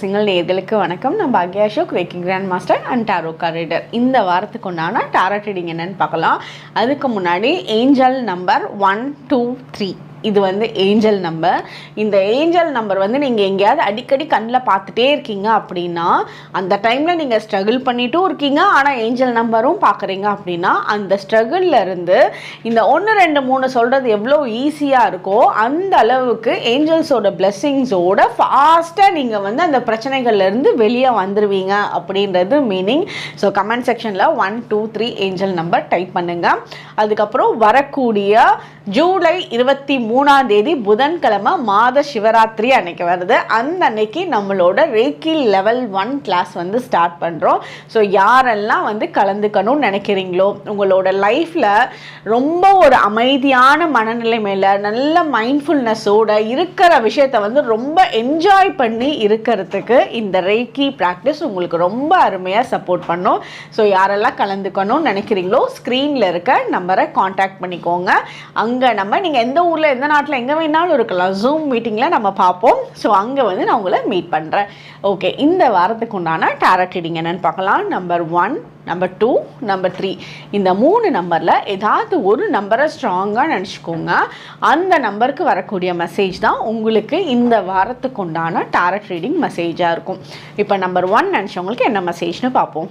Single நேர்களுக்கு வணக்கம். நான் Bhagya Ashok reiki grand master and tarot card reader இந்த வாரத்துக்கு உண்டான டாரோ ட்ரீடிங் என்னன்னு பார்க்கலாம். அதுக்கு முன்னாடி angel number one two three இது வந்து ஏஞ்சல் நம்பர் இந்த ஏஞ்சல் நம்பர் வந்து நீங்கள் எங்கேயாவது அடிக்கடி கண்ணில் பார்த்துட்டே இருக்கீங்க அப்படின்னா அந்த டைமில் நீங்கள் ஸ்ட்ரகிள் பண்ணிட்டும் இருக்கீங்க. ஆனால் ஏஞ்சல் நம்பரும் பார்க்குறீங்க அப்படின்னா அந்த ஸ்ட்ரகிள்லேருந்து இந்த ஒன்று ரெண்டு மூணு சொல்கிறது எவ்வளோ ஈஸியாக இருக்கோ அந்த அளவுக்கு ஏஞ்சல்ஸோட பிளெஸ்ஸிங்ஸோட ஃபாஸ்ட்டாக நீங்கள் வந்து அந்த பிரச்சனைகள்லேருந்து வெளியே வந்துடுவீங்க அப்படின்றது மீனிங் ஸோ கமெண்ட் செக்ஷனில் one two three angel number type பண்ணுங்கள் அதுக்கப்புறம் வரக்கூடிய ஜூலை இருபத்தி மூணாம் தேதி புதன்கிழமை மாத சிவராத்திரி அன்னைக்கு வருது. அந்த அன்னைக்கு நம்மளோட ரேக்கி லெவல் ஒன் கிளாஸ் வந்து ஸ்டார்ட் பண்ணுறோம் ஸோ யாரெல்லாம் வந்து கலந்துக்கணும்னு நினைக்கிறீங்களோ உங்களோட லைஃப்பில் ரொம்ப ஒரு அமைதியான மனநிலை மேலே நல்ல மைண்ட்ஃபுல்னஸோட இருக்கிற விஷயத்த வந்து ரொம்ப என்ஜாய் பண்ணி இருக்கிறதுக்கு இந்த ரேக்கி ப்ராக்டிஸ் உங்களுக்கு ரொம்ப அருமையாக சப்போர்ட் பண்ணும். ஸோ யாரெல்லாம் கலந்துக்கணும்னு நினைக்கிறீங்களோ ஸ்க்ரீனில் இருக்க நம்பரை காண்டாக்ட் பண்ணிக்கோங்க. அங்கே அங்கே நம்ம நீங்கள் எந்த ஊரில் எந்த நாட்டில் எங்கே வேணாலும் இருக்கலாம். ஜூம் மீட்டிங்கில் நம்ம பார்ப்போம். ஸோ அங்கே வந்து நான் உங்களை மீட் பண்ணுறேன் ஓகே இந்த வாரத்துக்கு உண்டான டேரட் ரீடிங் என்னென்னு பார்க்கலாம். Number one number two number three இந்த மூணு நம்பரில் ஏதாவது ஒரு நம்பரை ஸ்ட்ராங்காக நினச்சிக்கோங்க. அந்த நம்பருக்கு வரக்கூடிய மெசேஜ் தான் உங்களுக்கு இந்த வாரத்துக்கு உண்டான டேரட் ரீடிங் மெசேஜாக இருக்கும். இப்போ நம்பர் ஒன் நினச்சவங்களுக்கு என்ன மெசேஜ்னு பார்ப்போம்.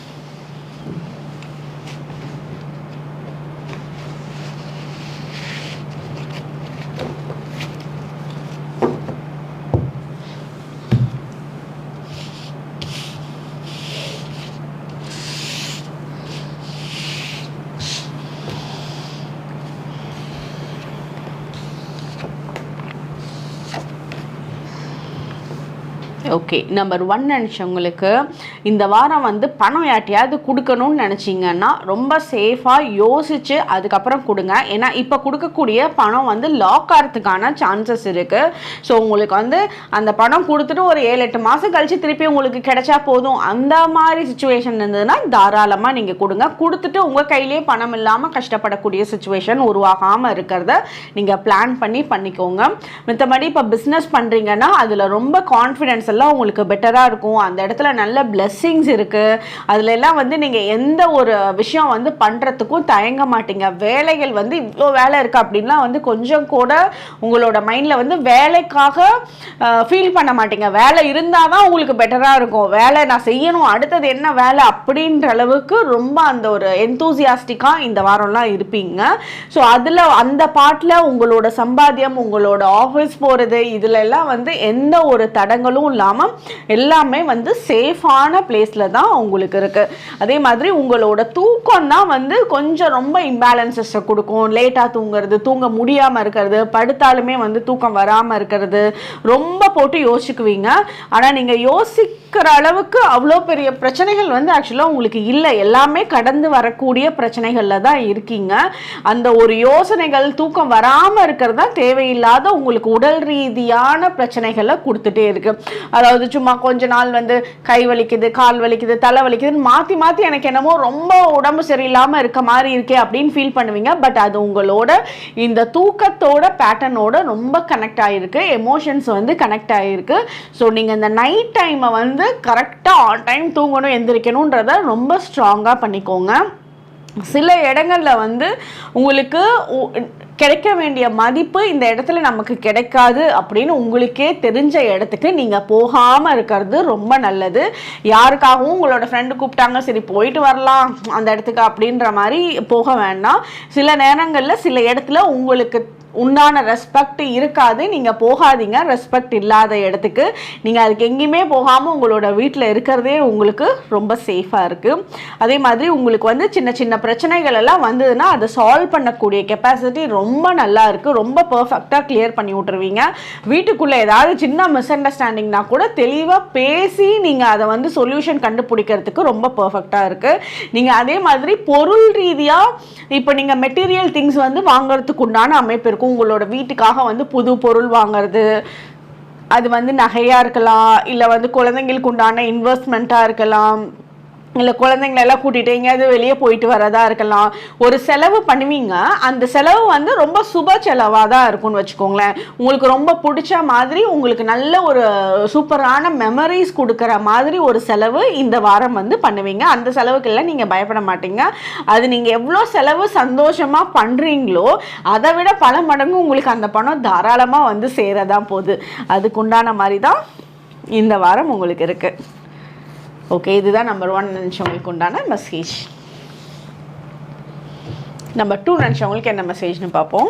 ஓகே நம்பர் ஒன் நினச்சவங்களுக்கு இந்த வாரம் வந்து பணம் யார்ட்டையாவது கொடுக்கணும்னு நினச்சிங்கன்னா ரொம்ப சேஃபாக யோசித்து அதுக்கப்புறம் கொடுங்க. ஏன்னா இப்போ கொடுக்கக்கூடிய பணம் வந்து லாக் ஆகிறதுக்கான சான்சஸ் இருக்குது ஸோ உங்களுக்கு வந்து அந்த பணம் கொடுத்துட்டு ஒரு ஏழு எட்டு மாதம் கழித்து திருப்பி உங்களுக்கு கிடைச்சா போதும். அந்த மாதிரி சுச்சுவேஷன் இருந்ததுன்னா தாராளமாக நீங்கள் கொடுங்க. கொடுத்துட்டு உங்கள் கையிலேயே பணம் இல்லாமல் கஷ்டப்படக்கூடிய சுச்சுவேஷன் உருவாகாமல் இருக்கிறத நீங்கள் பிளான் பண்ணி பண்ணிக்கோங்க. மற்றபடி இப்போ பிஸ்னஸ் பண்ணுறீங்கன்னா அதில் ரொம்ப கான்ஃபிடென்ஸ் எல்லாம் உங்களுக்கு பெட்டராக இருக்கும். அந்த இடத்துல நல்ல பிளெஸ்ஸிங்ஸ் இருக்குது அதில் எல்லாம் வந்து நீங்கள் எந்த ஒரு விஷயம் வந்து பண்ணுறதுக்கும் தயங்க மாட்டீங்க. வேலைகள் வந்து இவ்வளோ வேலை இருக்குது அப்படின்லாம் வந்து கொஞ்சம் கூட உங்களோட மைண்டில் வந்து வேலைக்காக ஃபீல் பண்ண மாட்டீங்க. வேலை இருந்தால் தான் உங்களுக்கு பெட்டராக இருக்கும். வேலை நான் செய்யணும். அடுத்தது என்ன வேலை அப்படின்ற அளவுக்கு ரொம்ப அந்த ஒரு எந்தூசியாஸ்டிக்காக இந்த வாரம்லாம் இருப்பீங்க. ஸோ அதில் அந்த பாட்டில் உங்களோட சம்பாத்தியம் உங்களோட ஆஃபீஸ் போகிறது இதுலெல்லாம் வந்து எந்த ஒரு தடங்களும் இல்லாமல் எல்லாமே வந்து சேஃபான பிளேஸில் தான் உங்களுக்கு இருக்குது அதே மாதிரி உங்களோட தூக்கம் தான் வந்து கொஞ்சம் ரொம்ப இம்பேலன்சஸை கொடுக்கும். லேட்டாக தூங்குறது தூங்க முடியாமல் இருக்கிறது படுத்தாலுமே வந்து தூக்கம் வராமல் இருக்கிறது ரொம்ப போட்டு யோசிக்குவீங்க. ஆனால் நீங்கள் யோசிக்கிற அளவுக்கு அவ்வளோ பெரிய பிரச்சனைகள் வந்து ஆக்சுவலாக உங்களுக்கு இல்லை. எல்லாமே கடந்து வரக்கூடிய பிரச்சனைகளில் தான் இருக்கீங்க. அந்த ஒரு யோசனைகள் தூக்கம் வராமல் இருக்கிறது தான் தேவையில்லாத உங்களுக்கு உடல் ரீதியான பிரச்சனைகளை கொடுத்துட்டே இருக்கு. அதாவது சும்மா கொஞ்ச நாள் வந்து கை வலிக்குது கால் வலிக்குது தலை வலிக்குதுன்னு மாற்றி மாற்றி எனக்கு என்னமோ ரொம்ப உடம்பு சரியில்லாமல் இருக்க மாதிரி இருக்கே அப்படின்னு ஃபீல் பண்ணுவீங்க. பட் அது உங்களோட இந்த தூக்கத்தோட பேட்டர்னோட ரொம்ப கனெக்ட் ஆகிருக்கு எமோஷன்ஸ் வந்து கனெக்ட் ஆகிருக்கு ஸோ நீங்கள் இந்த நைட் டைமை வந்து கரெக்டாக ஆன் டைம் தூங்கணும் எந்திரிக்கணுன்றத ரொம்ப ஸ்ட்ராங்காக பண்ணிக்கோங்க. சில இடங்களில் வந்து உங்களுக்கு கிடைக்க வேண்டிய மதிப்பு இந்த இடத்துல நமக்கு கிடைக்காது அப்படின்னு உங்களுக்கே தெரிஞ்ச இடத்துக்கு நீங்கள் போகாமல் இருக்கிறது ரொம்ப நல்லது. யாருக்காகவும் உங்களோட ஃப்ரெண்டு கூப்பிட்டாங்க சரி போயிட்டு வரலாம் அந்த இடத்துக்கு அப்படின்ற மாதிரி போக வேண்டாம். சில நேரங்களில் சில இடத்துல உங்களுக்கு உண்டான ரெஸ்பெக்ட் இருக்காது. நீங்கள் போகாதீங்க. ரெஸ்பெக்ட் இல்லாத இடத்துக்கு. நீங்கள் அதுக்கு எங்கேயுமே போகாமல் உங்களோட வீட்டில் இருக்கிறதே உங்களுக்கு ரொம்ப சேஃபாக இருக்குது அதே மாதிரி உங்களுக்கு வந்து சின்ன சின்ன பிரச்சனைகள் எல்லாம் வந்ததுன்னா அதை சால்வ் பண்ணக்கூடிய கெப்பாசிட்டி ரொம்ப நல்லா இருக்குது ரொம்ப பர்ஃபெக்டாக கிளியர் பண்ணி விட்டுருவீங்க. வீட்டுக்குள்ளே ஏதாவது சின்ன மிஸ் அண்டர்ஸ்டாண்டிங்னா கூட தெளிவாக பேசி நீங்கள் அதை வந்து சொல்யூஷன் கண்டுபிடிக்கிறதுக்கு ரொம்ப பர்ஃபெக்டாக இருக்குது நீங்கள் அதே மாதிரி பொருள் ரீதியாக இப்போ நீங்கள் மெட்டீரியல் திங்ஸ் வந்து வாங்குறதுக்கு உண்டான அமைப்பு இருக்கும். உங்களோட வீட்டுக்காக வந்து புது பொருள் வாங்குறது அது வந்து நகையாக இருக்கலாம் இல்லை வந்து குழந்தைங்களுக்கு உண்டான இன்வெஸ்ட்மெண்ட்டாக இருக்கலாம். இல்லை குழந்தைங்கள எல்லாம் கூட்டிகிட்டு எங்கேயாவது வெளியே போயிட்டு வரதா இருக்கலாம். ஒரு செலவு பண்ணுவீங்க. அந்த செலவு வந்து ரொம்ப சுப செலவாக தான் இருக்கும்னு வச்சுக்கோங்களேன். உங்களுக்கு ரொம்ப பிடிச்ச மாதிரி உங்களுக்கு நல்ல ஒரு சூப்பரான மெமரிஸ் கொடுக்குற மாதிரி ஒரு செலவு இந்த வாரம் வந்து பண்ணுவீங்க. அந்த செலவுக்கெல்லாம் நீங்கள் பயப்பட மாட்டீங்க. அது நீங்கள் எவ்வளோ செலவு சந்தோஷமாக பண்ணுறீங்களோ அதை விட பல மடங்கு உங்களுக்கு அந்த பணம் தாராளமாக வந்து சேரதான் போகுது. அதுக்குண்டான மாதிரி தான் இந்த வாரம் உங்களுக்கு இருக்குது ஓகே இதுதான் நம்பர் ஒன் நினச்சவங்களுக்கு உண்டான மெசேஜ் நம்பர் டூ நினச்சவங்களுக்கு என்ன மெசேஜ்னு பார்ப்போம்.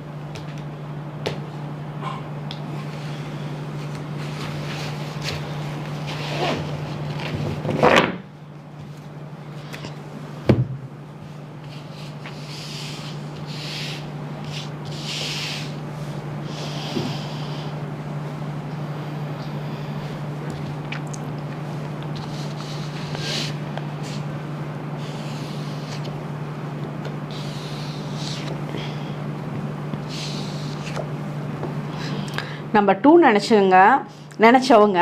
நம்பர் டூ நினச்சிங்க நினச்சவங்க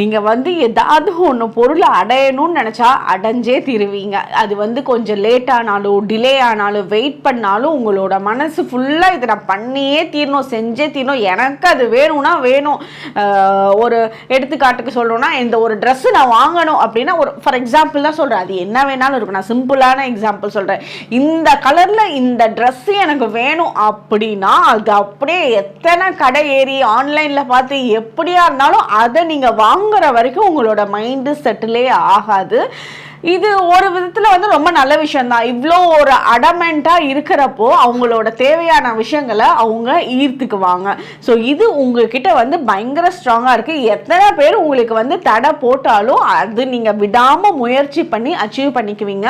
நீங்கள் வந்து ஏதாவது ஒன்று பொருளை அடையணும்னு நினச்சா அடைஞ்சே தீருவீங்க. அது வந்து கொஞ்சம் லேட் ஆனாலும் டிலே ஆனாலும் வெயிட் பண்ணாலும் உங்களோட மனசு ஃபுல்லாக இதை நான் பண்ணியே தீரணும் செஞ்சே தீரணும். எனக்கு அது வேணும்னா வேணும். ஒரு எடுத்துக்காட்டுக்கு சொல்லணும்னா இந்த ஒரு ட்ரெஸ்ஸு நான் வாங்கணும் அப்படின்னா ஒரு ஃபார் எக்ஸாம்பிள் தான் சொல்கிறேன் அது என்ன வேணாலும் இருக்கும். நான் சிம்பிளான எக்ஸாம்பிள் சொல்கிறேன் இந்த கலரில் இந்த ட்ரெஸ்ஸு எனக்கு வேணும் அப்படின்னா அது அப்படியே எத்தனை கடை ஏறி ஆன்லைனில் பார்த்து எப்படியா இருந்தாலும் அதை நீங்கள் வாங்குற வரைக்கும் உங்களோட மைண்டு செட்டிலே ஆகாது. இது ஒரு விதத்தில் வந்து ரொம்ப நல்ல விஷயம்தான். இவ்வளோ ஒரு அடமெண்ட்டாக இருக்கிறப்போ அவங்களோட தேவையான விஷயங்களை அவங்க ஈர்த்துக்குவாங்க. ஸோ இது உங்ககிட்ட வந்து பயங்கர ஸ்ட்ராங்காக இருக்குது எத்தனை பேர் உங்களுக்கு வந்து தடை போட்டாலும் அது நீங்கள் விடாமல் முயற்சி பண்ணி அச்சீவ் பண்ணிக்குவீங்க.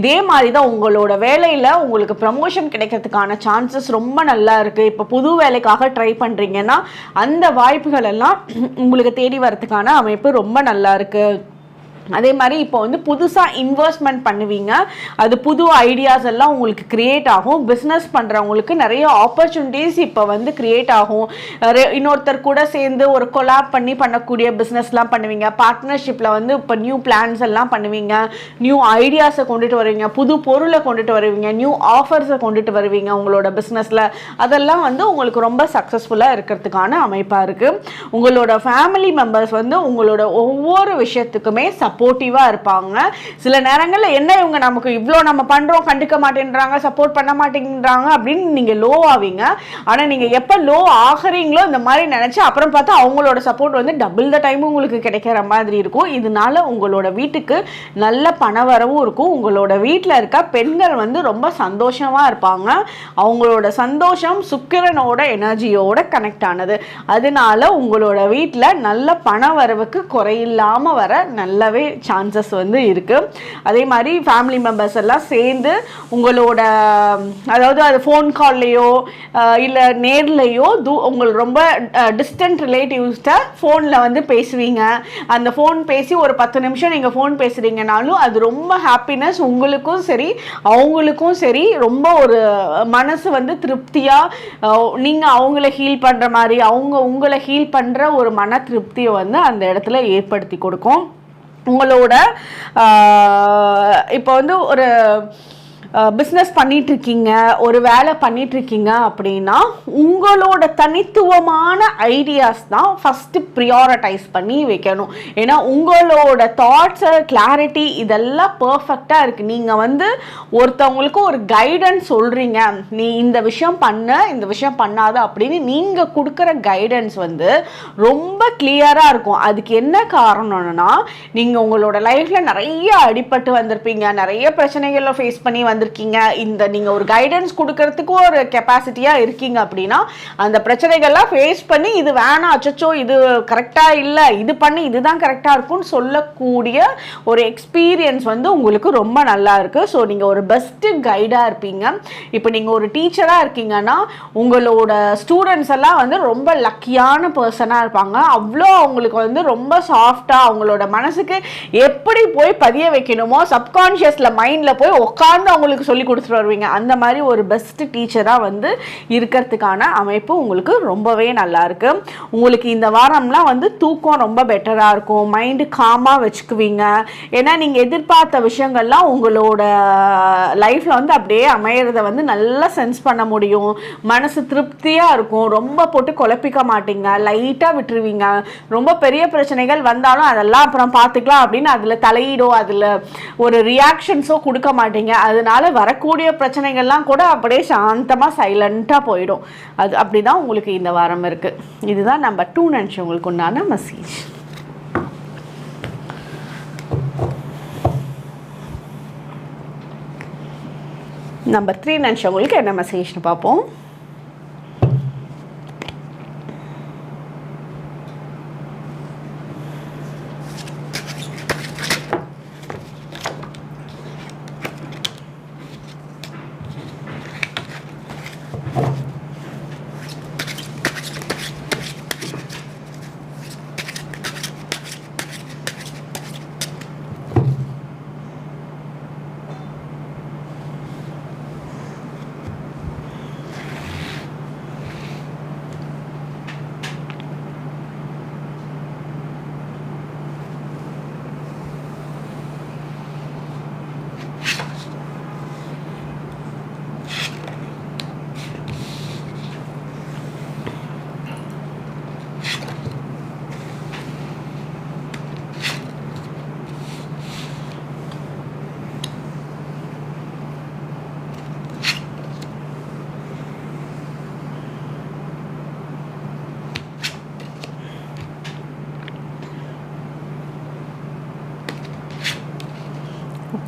இதே மாதிரி தான் உங்களோட வேலையில் உங்களுக்கு ப்ரமோஷன் கிடைக்கிறதுக்கான சான்சஸ் ரொம்ப நல்லா இருக்குது இப்போ புது வேலைக்காக ட்ரை பண்ணுறீங்கன்னா அந்த வாய்ப்புகள் எல்லாம் உங்களுக்கு தேடி வரதுக்கான அமைப்பு ரொம்ப நல்லா இருக்குது அதே மாதிரி இப்போ வந்து புதுசாக இன்வெஸ்ட்மெண்ட் பண்ணுவீங்க. அது புது ஐடியாஸ் எல்லாம் உங்களுக்கு கிரியேட் ஆகும். பிஸ்னஸ் பண்ணுறவங்களுக்கு நிறைய ஆப்பர்ச்சுனிட்டிஸ் இப்போ வந்து கிரியேட் ஆகும். இன்னொருத்தர் கூட சேர்ந்து ஒரு கொலாப் பண்ணி பண்ணக்கூடிய பிஸ்னஸ்லாம் பண்ணுவீங்க. பார்ட்னர்ஷிப்பில் வந்து இப்போ நியூ பிளான்ஸ் எல்லாம் பண்ணுவீங்க. நியூ ஐடியாஸை கொண்டுட்டு வருவீங்க. புது பொருளை கொண்டுட்டு வருவீங்க. நியூ ஆஃபர்ஸை கொண்டுட்டு வருவீங்க உங்களோட பிஸ்னஸில் அதெல்லாம் வந்து உங்களுக்கு ரொம்ப சக்ஸஸ்ஃபுல்லாக இருக்கிறதுக்கான அமைப்பாக இருக்குது உங்களோட ஃபேமிலி மெம்பர்ஸ் வந்து உங்களோட ஒவ்வொரு விஷயத்துக்குமே சப் சப்போர்ட்டிவாக இருப்பாங்க. சில நேரங்களில் என்ன இவங்க நமக்கு இவ்வளோ நம்ம பண்ணுறோம் கண்டுக்க மாட்டேன்றாங்க சப்போர்ட் பண்ண மாட்டேங்கிறாங்க அப்படின்னு நீங்கள் லோ ஆவீங்க. ஆனால் நீங்கள் எப்போ லோ ஆகிறீங்களோ இந்த மாதிரி நினச்சி அப்புறம் பார்த்தா அவங்களோட சப்போர்ட் வந்து டபுள் த டைம் உங்களுக்கு கிடைக்கிற மாதிரி இருக்கும். இதனால உங்களோட வீட்டுக்கு நல்ல பண வரவும் இருக்கும். உங்களோட வீட்டில் இருக்க பெண்கள் வந்து ரொம்ப சந்தோஷமாக இருப்பாங்க. அவங்களோட சந்தோஷம் சுக்கிரனோட எனர்ஜியோட கனெக்ட் ஆனது. அதனால உங்களோட வீட்டில் நல்ல பண வரவுக்கு குறையில்லாமல் வர நல்லாவே சான்சஸ் வந்து இருக்குது அதே மாதிரி ஃபேமிலி மெம்பர்ஸ் எல்லாம் சேர்ந்து உங்களோட அதாவது அது ஃபோன் கால்லையோ இல்லை நேர்லையோ தூ உங்களுக்கு ரொம்ப டிஸ்டன்ட் ரிலேட்டிவ்ஸ்கிட்ட ஃபோனில் வந்து பேசுவீங்க. அந்த ஃபோன் பேசி ஒரு பத்து நிமிஷம் நீங்கள் ஃபோன் பேசுகிறீங்கனாலும் அது ரொம்ப ஹாப்பினஸ் உங்களுக்கும் சரி அவங்களுக்கும் சரி ரொம்ப ஒரு மனசு வந்து திருப்தியாக நீங்கள் அவங்கள ஹீல் பண்ணுற மாதிரி அவங்க உங்களை ஹீல் பண்ணுற ஒரு மன திருப்தியை வந்து அந்த இடத்துல ஏற்படுத்தி கொடுக்கும். உங்களோட இப்போ வந்து ஒரு பிஸ்னஸ் பண்ணிகிட்ருக்கீங்க ஒரு வேலை பண்ணிகிட்ருக்கீங்க அப்படின்னா உங்களோட தனித்துவமான ஐடியாஸ் தான் ஃபஸ்ட்டு ப்ரியாரிட்டைஸ் பண்ணி வைக்கணும். ஏன்னா உங்களோட தாட்ஸு கிளாரிட்டி இதெல்லாம் பர்ஃபெக்டாக இருக்குது நீங்கள் வந்து ஒருத்தவங்களுக்கு ஒரு கைடன்ஸ் சொல்கிறீங்க நீ இந்த விஷயம் பண்ண இந்த விஷயம் பண்ணாத அப்படின்னு நீங்கள் கொடுக்குற கைடன்ஸ் வந்து ரொம்ப கிளியராக இருக்கும். அதுக்கு என்ன காரணம்னா நீங்கள் உங்களோட லைஃப்பில் நிறைய அடிபட்டு வந்திருப்பீங்க. நிறைய பிரச்சனைகளை ஃபேஸ் பண்ணி வந்து வந்திருக்கீங்க. இந்த நீங்கள் ஒரு கைடன்ஸ் கொடுக்கறதுக்கு ஒரு கெப்பாசிட்டியாக இருக்கீங்க அப்படின்னா அந்த பிரச்சனைகள்லாம் ஃபேஸ் பண்ணி இது வேணாம் அச்சச்சோ இது கரெக்டாக இல்லை இது பண்ணி இதுதான் கரெக்டாக இருக்கும்னு சொல்லக்கூடிய ஒரு எக்ஸ்பீரியன்ஸ் வந்து உங்களுக்கு ரொம்ப நல்லா இருக்குது ஸோ நீங்கள் ஒரு பெஸ்ட்டு கைடாக இருப்பீங்க. இப்போ நீங்கள் ஒரு டீச்சராக இருக்கீங்கன்னா உங்களோட ஸ்டூடெண்ட்ஸ் எல்லாம் வந்து ரொம்ப லக்கியான பர்சனாக இருப்பாங்க. அவ்வளோ அவங்களுக்கு வந்து ரொம்ப சாஃப்டாக அவங்களோட மனசுக்கு எப்படி போய் பதிய வைக்கணுமோ சப்கான்ஷியஸில் மைண்டில் போய் உட்காந்து அவங்களுக்கு அவங்களுக்கு சொல்லி கொடுத்துட்டு வருவீங்க. அந்த மாதிரி ஒரு பெஸ்ட் டீச்சராக வந்து இருக்கிறதுக்கான அமைப்பு உங்களுக்கு ரொம்பவே நல்லா இருக்கு. உங்களுக்கு இந்த வாரம்லாம் வந்து தூக்கம் ரொம்ப பெட்டராக இருக்கும். மைண்டு காமாக வச்சுக்குவீங்க. ஏன்னா நீங்கள் எதிர்பார்த்த விஷயங்கள்லாம் உங்களோட லைஃப்பில் வந்து அப்படியே அமையிறத வந்து நல்லா சென்ஸ் பண்ண முடியும். மனசு திருப்தியாக இருக்கும். ரொம்ப போட்டு குழப்பிக்க மாட்டீங்க. லைட்டாக விட்டுருவீங்க. ரொம்ப பெரிய பிரச்சனைகள் வந்தாலும் அதெல்லாம் அப்புறம் பார்த்துக்கலாம் அப்படின்னு அதில் தலையீடோ அதில் ஒரு ரியாக்ஷன்ஸோ கொடுக்க மாட்டீங்க. அதனால அதனால் வரக்கூடிய பிரச்சனைகள்லாம் கூட அப்படியே சாந்தமாக சைலண்ட்டாக போயிடும். அது அப்படி தான் உங்களுக்கு இந்த வாரம் இருக்குது இதுதான் நம்ம டூ நினச்சவங்களுக்கு உண்டான மெசேஜ் நம்பர் த்ரீ நினச்சவங்களுக்கு என்ன மெசேஜ்னு பார்ப்போம்.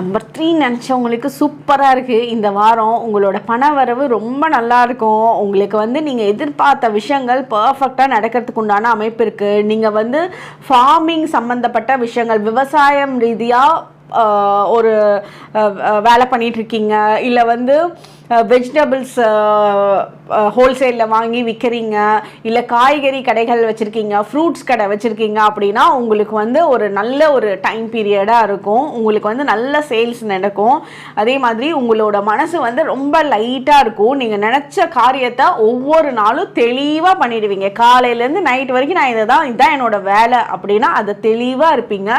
நம்பர் த்ரீ நினச்சவங்களுக்கு சூப்பராக இருக்குது இந்த வாரம் உங்களோட பண வரவு ரொம்ப நல்லா இருக்கும். உங்களுக்கு வந்து நீங்கள் எதிர்பார்த்த விஷயங்கள் பர்ஃபெக்டாக நடக்கிறதுக்கு உண்டான அமைப்பு இருக்குது நீங்கள் வந்து ஃபார்மிங் சம்மந்தப்பட்ட விஷயங்கள் விவசாயம் ரீதியாக ஒரு வேலை பண்ணிகிட்ருக்கீங்க இல்லை வந்து வெஜிடபிள்ஸ் ஹோல்சேலில் வாங்கி விற்கிறீங்க இல்லை காய்கறி கடைகள் வச்சுருக்கீங்க ஃப்ரூட்ஸ் கடை வச்சுருக்கீங்க அப்படின்னா உங்களுக்கு வந்து ஒரு நல்ல ஒரு டைம் பீரியடாக இருக்கும். உங்களுக்கு வந்து நல்ல சேல்ஸ் நடக்கும். அதே மாதிரி உங்களோட மனசு வந்து ரொம்ப லைட்டாக இருக்கும். நீங்கள் நினச்ச காரியத்தை ஒவ்வொரு நாளும் தெளிவாக பண்ணிடுவீங்க. காலையிலேருந்து நைட் வரைக்கும் நான் இதை தான் இதுதான் என்னோட வேலை அப்படின்னா அதை தெளிவாக இருப்பீங்க.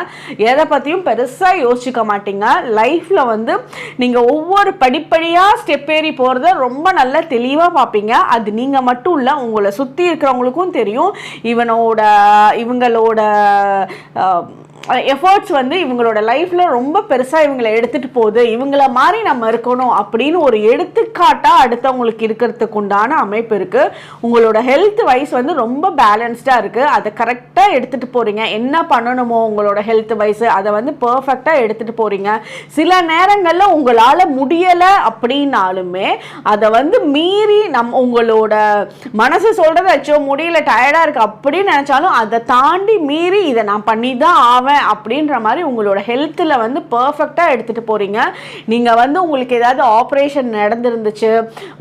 எதை பற்றியும் பெருசாக யோசிச்சுக்க மாட்டீங்க. லைஃப்பில் வந்து நீங்கள் ஒவ்வொரு படிப்படியாக ஸ்டெப்பே ஏறி போகிறத ரொம்ப நல்லா தெளிவாக பார்ப்பீங்க. அது நீங்கள் மட்டும் இல்லை உங்களை சுற்றி இருக்கிறவங்களுக்கும் தெரியும். இவனோட இவங்களோட அஹ், எஃபர்ட்ஸ் வந்து இவங்களோட லைஃப்பில் ரொம்ப பெருசாக இவங்களை எடுத்துகிட்டு போகுது. இவங்கள மாதிரி நம்ம இருக்கணும் அப்படின்னு ஒரு எடுத்துக்காட்டாக அடுத்தவங்களுக்கு இருக்கிறதுக்கு உண்டான அமைப்பு இருக்குது உங்களோட ஹெல்த் வைஸ் வந்து ரொம்ப பேலன்ஸ்டாக இருக்குது அதை கரெக்டாக எடுத்துகிட்டு போகிறீங்க என்ன பண்ணணுமோ உங்களோட ஹெல்த் வைஸ் அதை வந்து பர்ஃபெக்டாக எடுத்துகிட்டு போகிறீங்க சில நேரங்களில் உங்களால் முடியலை அப்படின்னாலுமே அதை வந்து மீறி நம் உங்களோட மனசு சொல்கிறத வச்சோ முடியல டயர்டாக இருக்குது அப்படின்னு நினச்சாலும் அதை தாண்டி மீறி இதை நான் பண்ணி தான் ஆவேன் அப்படின்ற மாதிரி உங்களோட ஹெல்த்தில் வந்து பர்ஃபெக்டாக எடுத்துகிட்டு போகிறீங்க நீங்கள் வந்து உங்களுக்கு ஏதாவது ஆப்ரேஷன் நடந்துருந்துச்சு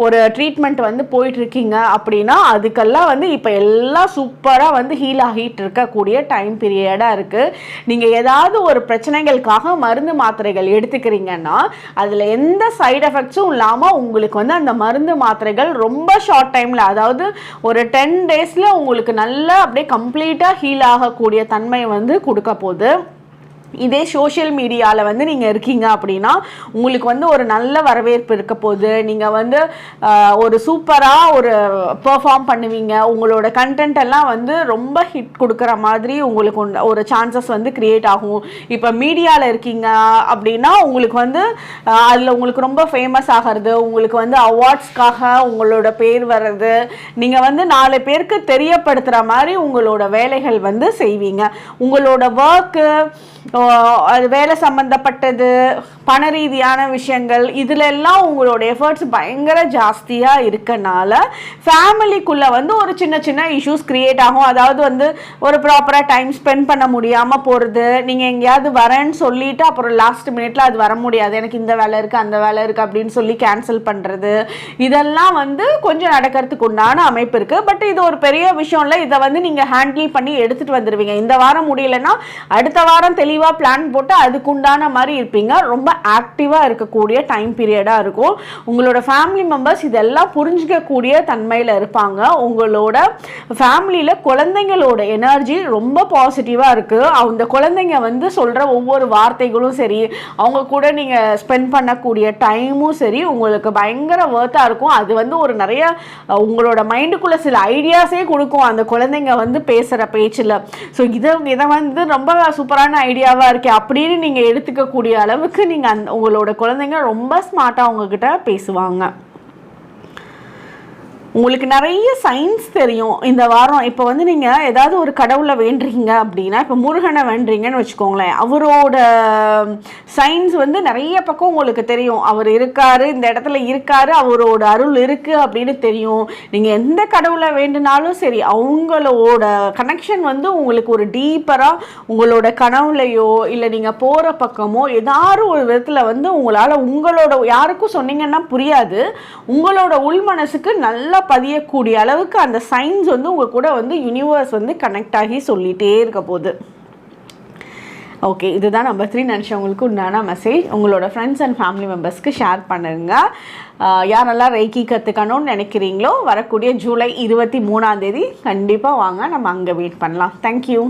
ஒரு ட்ரீட்மெண்ட் வந்து போயிட்டுருக்கீங்க அப்படின்னா அதுக்கெல்லாம் வந்து இப்போ எல்லாம் சூப்பராக வந்து ஹீல் ஆகிட்டு இருக்கக்கூடிய டைம் பீரியடாக இருக்குது நீங்கள் ஏதாவது ஒரு பிரச்சனைகளுக்காக மருந்து மாத்திரைகள் எடுத்துக்கிறீங்கன்னா அதில் எந்த சைடு எஃபெக்ட்ஸும் இல்லாமல் உங்களுக்கு வந்து அந்த மருந்து மாத்திரைகள் ரொம்ப ஷார்ட் டைமில் அதாவது ஒரு டென் டேஸில் உங்களுக்கு நல்லா அப்படியே கம்ப்ளீட்டாக ஹீல் ஆகக்கூடிய தன்மை வந்து கொடுக்க போகுது. kaldı. இதே சோஷியல் மீடியாவில் வந்து நீங்கள் இருக்கீங்க அப்படின்னா உங்களுக்கு வந்து ஒரு நல்ல வரவேற்பு இருக்க போகுது நீங்கள் வந்து ஒரு சூப்பராக ஒரு பெர்ஃபார்ம் பண்ணுவீங்க. உங்களோட கண்டென்ட் எல்லாம் வந்து ரொம்ப ஹிட் கொடுக்குற மாதிரி உங்களுக்கு ஒரு சான்சஸ் வந்து கிரியேட் ஆகும். இப்போ மீடியாவில் இருக்கீங்க அப்படின்னா உங்களுக்கு வந்து அதில் உங்களுக்கு ரொம்ப ஃபேமஸ் ஆகிறது உங்களுக்கு வந்து அவார்ட்ஸ்க்காக உங்களோட பேர் வர்றது நீங்கள் வந்து நாலு பேருக்கு தெரியப்படுத்துகிற மாதிரி உங்களோட வேலைகள் வந்து செய்வீங்க. உங்களோட ஒர்க்கு அது வேலை சம்மந்தப்பட்டது பண ரீதியான விஷயங்கள் இதில் எல்லாம் உங்களோட எஃபர்ட்ஸ் பயங்கர ஜாஸ்தியாக இருக்கனால ஃபேமிலிக்குள்ளே வந்து ஒரு சின்ன சின்ன இஷ்யூஸ் க்ரியேட் ஆகும். அதாவது வந்து ஒரு ப்ராப்பராக டைம் ஸ்பெண்ட் பண்ண முடியாமல் போகிறது நீங்கள் எங்கேயாவது வரேன்னு சொல்லிட்டு அப்புறம் லாஸ்ட் மினிட்ல அது வர முடியாது. எனக்கு இந்த வேலை இருக்குது அந்த வேலை இருக்குது அப்படின்னு சொல்லி கேன்சல் பண்ணுறது இதெல்லாம் வந்து கொஞ்சம் நடக்கிறதுக்கு உண்டான அமைப்பு இருக்குது பட் இது ஒரு பெரிய விஷயம் இல்லை. இதை வந்து நீங்கள் ஹேண்டில் பண்ணி எடுத்துகிட்டு வந்துடுவீங்க இந்த வாரம் முடியலன்னா அடுத்த வாரம் தெளிவாக பிளான் போட்டு அதுக்குண்டான மாதிரி இருப்பீங்க. ரொம்ப ஆக்டிவாக இருக்கக்கூடிய டைம் பீரியடாக இருக்கும். உங்களோட ஃபேமிலி மெம்பர்ஸ் இதெல்லாம் புரிஞ்சிக்கக்கூடிய தன்மையில் இருப்பாங்க. உங்களோட ஃபேமிலியில் குழந்தைங்களோட எனர்ஜி ரொம்ப பாசிட்டிவாக இருக்குது அந்த குழந்தைங்க வந்து சொல்கிற ஒவ்வொரு வார்த்தைகளும் சரி அவங்க கூட நீங்கள் ஸ்பெண்ட் பண்ணக்கூடிய டைமும் சரி உங்களுக்கு பயங்கர ஒர்த்தாக இருக்கும். அது வந்து ஒரு நிறைய உங்களோட மைண்டுக்குள்ளே சில ஐடியாஸே கொடுக்கும். அந்த குழந்தைங்க வந்து பேசுகிற பேச்சில். ஸோ இதை இதை வந்து ரொம்ப சூப்பரான ஐடியா ஐடியாவாக இருக்கே அப்படின்னு நீங்கள் எடுத்துக்கக்கூடிய அளவுக்கு நீங்கள் அந் உங்களோட குழந்தைங்க ரொம்ப ஸ்மார்ட்டாக உங்ககிட்ட பேசுவாங்க. உங்களுக்கு நிறைய சயின்ஸ் தெரியும். இந்த வாரம் இப்போ வந்து நீங்கள் ஏதாவது ஒரு கடவுளை வேண்டுறீங்க அப்படின்னா இப்போ முருகனை வேண்டுறீங்கன்னு வச்சுக்கோங்களேன். அவரோட சயின்ஸ் வந்து நிறைய பக்கம் உங்களுக்கு தெரியும். அவர் இருக்கார் இந்த இடத்துல இருக்கார் அவரோட அருள் இருக்குது அப்படின்னு தெரியும். நீங்கள் எந்த கடவுளை வேண்டுனாலும் சரி அவங்களோட கனெக்ஷன் வந்து உங்களுக்கு ஒரு டீப்பராக உங்களோட கனவுலையோ இல்லை நீங்கள் போகிற பக்கமோ ஏதாவது ஒரு விதத்தில் வந்து உங்களால் உங்களோட யாருக்கும் சொன்னீங்கன்னா புரியாது. உங்களோட உள் மனசுக்கு நல்லா பதியக்கூடிய அளவுக்கு அந்த சயின்ஸ் வந்து உங்க கூட வந்து யூனிவர்ஸ் வந்து கனெக்ட் ஆகி சொல்லிட்டே இருக்க போகுது. ஓகே இதுதான் நம்பர் த்ரீ நினச்சவங்களுக்கு உண்டான மெசேஜ் உங்களோட ஃப்ரெண்ட்ஸ் அண்ட் ஃபேமிலி மெம்பர்ஸ்க்கு ஷேர் பண்ணுங்க. யாரெல்லாம் ரெய்கி கற்றுக்கணும்னு நினைக்கிறீங்களோ வரக்கூடிய ஜூலை இருபத்தி மூணாந்தேதி கண்டிப்பாக வாங்க. நம்ம அங்கே வெயிட் பண்ணலாம். தேங்க்யூ